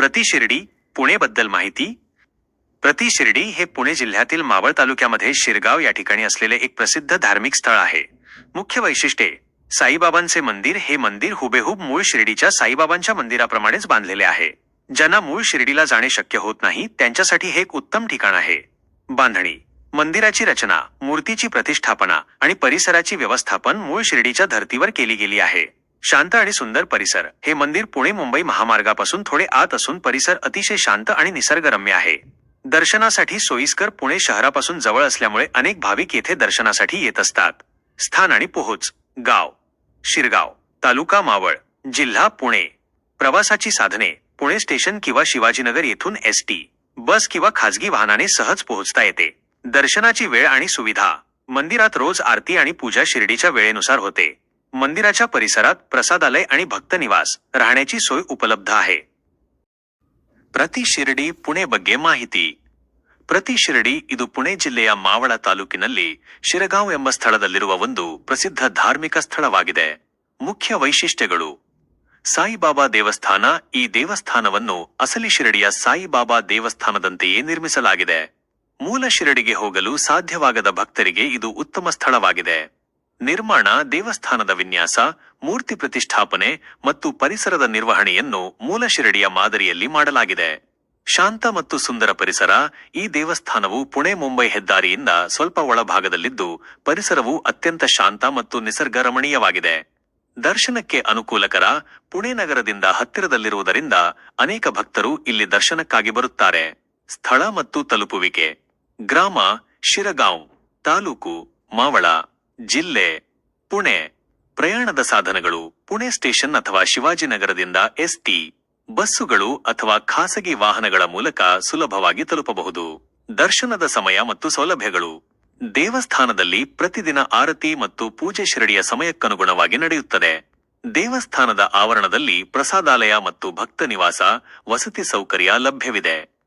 प्रतिशिर्डी पुणेबद्दल माहिती. प्रतिशिर्डी हे पुणे जिल्ह्यातील मावळ तालुक्यामध्ये शिरगाव या ठिकाणी असलेले एक प्रसिद्ध धार्मिक स्थळ आहे. मुख्य वैशिष्ट्ये साईबाबांचे मंदिर हे मंदिर हुबेहूब मूळ शिर्डीच्या साईबाबांच्या मंदिराप्रमाणेच बांधलेले आहे. ज्यांना मूळ शिर्डीला जाणे शक्य होत नाही त्यांच्यासाठी हे एक उत्तम ठिकाण आहे. बांधणी मंदिराची रचना मूर्तीची प्रतिष्ठापना आणि परिसराची व्यवस्थापन मूळ शिर्डीच्या धर्तीवर केली गेली आहे. शांत आणि सुंदर परिसर. हे मंदिर पुणे मुंबई महामार्गापासून थोडे आत असून परिसर अतिशय शांत आणि निसर्गरम्य आहे. दर्शनासाठी सोयीस्कर पुणे शहरापासून जवळ असल्यामुळे अनेक भाविक येथे दर्शनासाठी येत असतात. स्थान आणि पोहोच. गाव. शिरगाव. तालुका मावळ. जिल्हा पुणे. प्रवासाची साधने. पुणे स्टेशन किंवा शिवाजीनगर येथून एस टी बस किंवा खाजगी वाहनाने सहज पोहोचता येते. दर्शनाची वेळ आणि सुविधा. मंदिरात रोज आरती आणि पूजा शिर्डीच्या वेळेनुसार होते. मंदिराच्या परिसरात प्रसादालय आणि भक्त निवास राहण्याची सोय उपलब्ध आहे ಪ್ರತಿ ಶಿರಡಿ ಪುಣೆ ಬಗ್ಗೆ ಮಾಹಿತಿ ಪ್ರತಿ ಶಿರಡಿ ಇದು ಪುಣೆ ಜಿಲ್ಲೆಯ ಮಾವಳ ತಾಲೂಕಿನಲ್ಲಿ ಶಿರಗಾಂವ್ ಎಂಬ ಸ್ಥಳದಲ್ಲಿರುವ ಒಂದು ಪ್ರಸಿದ್ಧ ಧಾರ್ಮಿಕ ಸ್ಥಳವಾಗಿದೆ ಮುಖ್ಯ ವೈಶಿಷ್ಟ್ಯಗಳು ಸಾಯಿಬಾಬಾ ದೇವಸ್ಥಾನ ಈ ದೇವಸ್ಥಾನವನ್ನು ಅಸಲಿ ಶಿರಡಿಯ ಸಾಯಿಬಾಬಾ ದೇವಸ್ಥಾನದಂತೆಯೇ ನಿರ್ಮಿಸಲಾಗಿದೆ ಮೂಲ ಶಿರಡಿಗೆ ಹೋಗಲು ಸಾಧ್ಯವಾಗದ ಭಕ್ತರಿಗೆ ಇದು ಉತ್ತಮ ಸ್ಥಳವಾಗಿದೆ ನಿರ್ಮಾಣ, ದೇವಸ್ಥಾನದ ವಿನ್ಯಾಸ, ಮೂರ್ತಿ ಪ್ರತಿಷ್ಠಾಪನೆ ಮತ್ತು ಪರಿಸರದ ನಿರ್ವಹಣೆಯನ್ನು ಮೂಲ ಶಿರಡಿಯ ಮಾದರಿಯಲ್ಲಿ ಮಾಡಲಾಗಿದೆ. ಶಾಂತ ಮತ್ತು ಸುಂದರ ಪರಿಸರ, ಈ ದೇವಸ್ಥಾನವು ಪುಣೆ ಮುಂಬೈ ಹೆದ್ದಾರಿಯಿಂದ ಸ್ವಲ್ಪ ಒಳಭಾಗದಲ್ಲಿದ್ದು ಪರಿಸರವು ಅತ್ಯಂತ ಶಾಂತ ಮತ್ತು ನಿಸರ್ಗ ರಮಣೀಯವಾಗಿದೆ ದರ್ಶನಕ್ಕೆ ಅನುಕೂಲಕರ, ಪುಣೆ ನಗರದಿಂದ ಹತ್ತಿರದಲ್ಲಿರುವುದರಿಂದ ಅನೇಕ ಭಕ್ತರು ಇಲ್ಲಿ ದರ್ಶನಕ್ಕಾಗಿ ಬರುತ್ತಾರೆ. ಸ್ಥಳ ಮತ್ತು ತಲುಪುವಿಕೆ. ಗ್ರಾಮ, ಶಿರಗಾಂವ್, ತಾಲೂಕು, ಮಾವಳ. ಜಿಲ್ಲೆ, ಪುಣೆ. ಪ್ರಯಾಣದ ಸಾಧನಗಳು ಪುಣೆ ಸ್ಟೇಷನ್ ಅಥವಾ ಶಿವಾಜಿನಗರದಿಂದ ಎಸ್ಟಿ. ಬಸ್ಸುಗಳು ಅಥವಾ ಖಾಸಗಿ ವಾಹನಗಳ ಮೂಲಕ ಸುಲಭವಾಗಿ ತಲುಪಬಹುದು. ದರ್ಶನದ ಸಮಯ ಮತ್ತು ಸೌಲಭ್ಯಗಳು. ದೇವಸ್ಥಾನದಲ್ಲಿ ಪ್ರತಿದಿನ ಆರತಿ ಮತ್ತು ಪೂಜೆ ಶಿರಡಿಯ ಸಮಯಕ್ಕನುಗುಣವಾಗಿ ನಡೆಯುತ್ತದೆ. ದೇವಸ್ಥಾನದ ಆವರಣದಲ್ಲಿ ಪ್ರಸಾದಾಲಯ ಮತ್ತು ಭಕ್ತ ನಿವಾಸ, ವಸತಿ ಸೌಕರ್ಯ ಲಭ್ಯವಿದೆ.